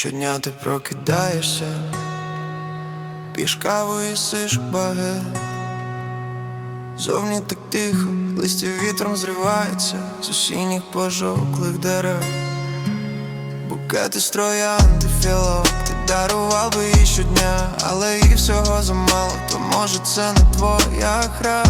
Щодня ти прокидаєшся, піш каву їсиш багет Зовні так тихо, листя вітром зривається з осінніх пожовклих дерев. Букети з троянди філок Ти дарував би їй щодня, але їй всього замало, то може це не твоя гра.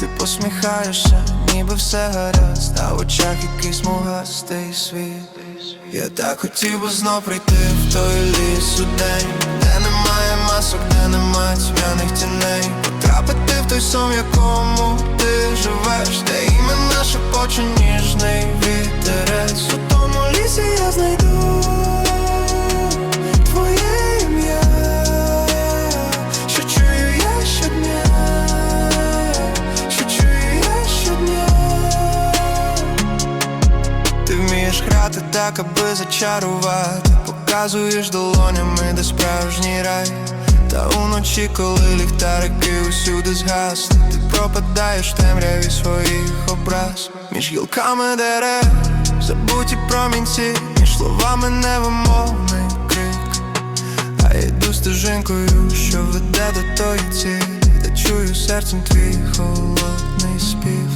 Ти посміхаєшся, ніби все гаразд, а в очах якийсь мугастий світ. Я так хотів би знов прийти в той ліс у день, де немає масок, де немає тьмяних тіней. Потрапити в той сон, в якому ти живеш, де імена шепоче вмієш так, аби зачарувати Показуєш долонями, де справжній рай. Та уночі, коли ліхтарики усюди згасли Ти пропадаєш темряві своїх образ. Між гілками дерев, забуті промінці Між словами невимовний крик. А йду стежинкою, що веде до тої цілі. Де чую серцем твій холодний спів. ти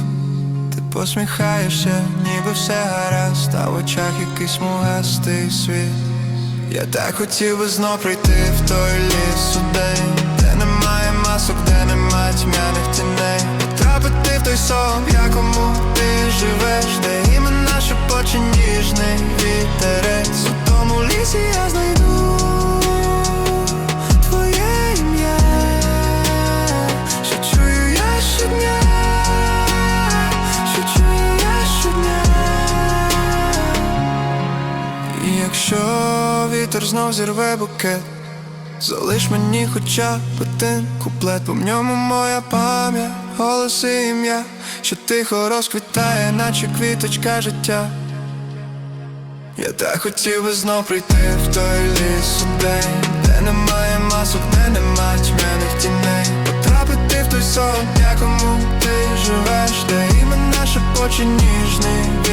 посміхаєшся, ніби все гаразд, а в очах якийсь мугастий світ. Я так хотів би знов прийти в той ліс у день, де немає масок, де немає тьмяних тіней. Потрапити в той сон, в якому ти живеш, де якщо вітер знов зірве букет Залиш мені хоча б один куплет в ньому моя пам'ять, голос і ім'я Що тихо розквітає, наче квіточка життя. Я так хотів би знов прийти в той ліс у день Де немає масок, де немає тьмяних тіней. Потрапити в той сон, якому ти живеш Де іменно шепоче ніжний